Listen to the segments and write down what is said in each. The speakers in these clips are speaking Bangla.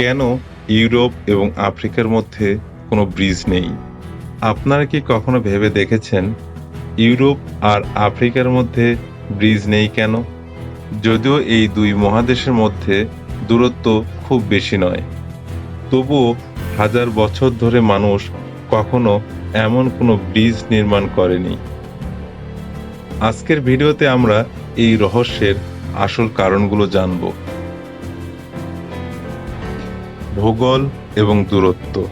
কেন ইউরোপ এবং আফ্রিকার মধ্যে কোনো ব্রিজ নেই? আপনারা কি কখনো ভেবে দেখেছেন ইউরোপ আর আফ্রিকার মধ্যে ব্রিজ নেই কেন? যদিও এই দুই মহাদেশের মধ্যে দূরত্ব খুব বেশি নয়। তবুও হাজার বছর ধরে মানুষ কখনো এমন কোনো ব্রিজ নির্মাণ করেনি। আজকের ভিডিওতে আমরা এই রহস্যের আসল কারণগুলো জানব। ভূগোল এবং দূরত্ব।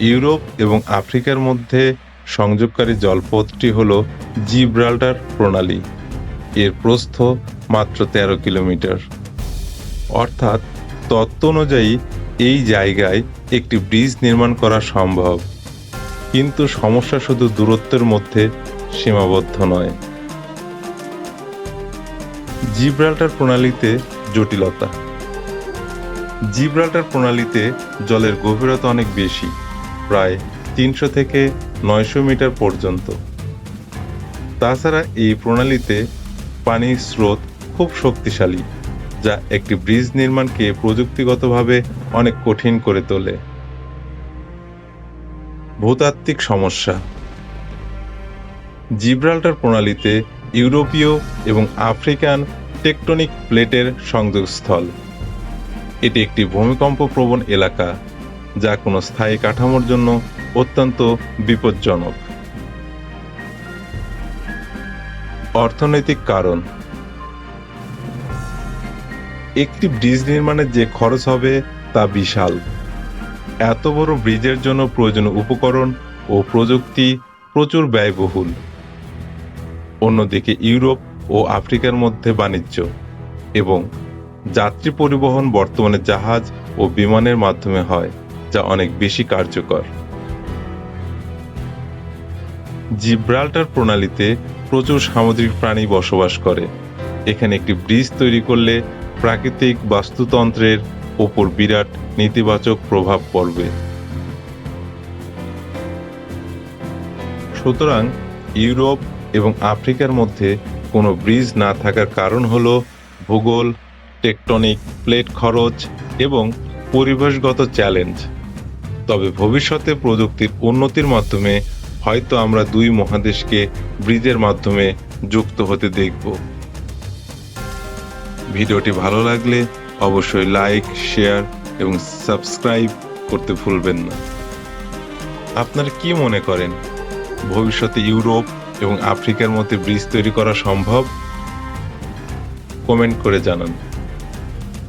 ইউরোপ এবং আফ্রিকার মধ্যে সংযোগকারী জলপথটি হল জিব্রাল্টার প্রণালী। এর প্রস্থ মাত্র তেরো কিলোমিটার। অর্থাৎ তত্ত্ব অনুযায়ী এই জায়গায় একটি ব্রিজ নির্মাণ করা সম্ভব। কিন্তু সমস্যা শুধু দূরত্বের মধ্যে সীমাবদ্ধ নয়। জিব্রাল্টার প্রণালীতে জটিলতা। জিব্রাল্টার প্রণালীতে জলের গভীরতা অনেক বেশি, প্রায় তিনশো থেকে নয়শো মিটার পর্যন্ত। তাছাড়া এই প্রণালীতে পানির স্রোত খুব শক্তিশালী, যা একটি ব্রিজ নির্মাণকে প্রযুক্তিগতভাবে অনেক কঠিন করে তোলে। ভূতাত্ত্বিক সমস্যা জিব্রাল্টার প্রণালীতে ইউরোপীয় এবং আফ্রিকান টেকটনিক প্লেটের সংযোগস্থল। এটি একটি ভূমিকম্প প্রবণ এলাকা, যা কোনো স্থায়ী কাঠামোর জন্য অত্যন্ত বিপজ্জনক। অর্থনৈতিক কারণ। একটি ব্রিজ নির্মাণের যে খরচ হবে তা বিশাল। এত বড় ব্রিজের জন্য প্রয়োজনীয় উপকরণ ও প্রযুক্তি প্রচুর ব্যয়বহুল। অন্যদিকে ইউরোপ ও আফ্রিকার মধ্যে বাণিজ্য এবং যাত্রী পরিবহন বর্তমানে জাহাজ ও বিমানের মাধ্যমে হয়, যা অনেক বেশি কার্যকর। জিব্রাল্টার প্রণালীতে প্রচুর সামুদ্রিক প্রাণী বসবাস করে। এখানে একটি ব্রিজ তৈরি করলে প্রাকৃতিক বাস্তুতন্ত্রের ওপর বিরাট নেতিবাচক প্রভাব পড়বে। সুতরাং ইউরোপ এবং আফ্রিকার মধ্যে কোনো ব্রিজ না থাকার কারণ হল ভূগোল টেকটনিক, প্লেট খরচ এবং পরিবেশগত চ্যালেঞ্জ। তবে ভবিষ্যতে প্রযুক্তির উন্নতির মাধ্যমে হয়তো আমরা দুই মহাদেশকে ব্রিজের মাধ্যমে যুক্ত হতে দেখব। ভিডিওটি ভালো লাগলে অবশ্যই লাইক, শেয়ার এবং সাবস্ক্রাইব করতে ভুলবেন না। আপনারা কি মনে করেন? ভবিষ্যতে ইউরোপ এবং আফ্রিকার মধ্যে ব্রিজ তৈরি করা সম্ভব? কমেন্ট করে জানান।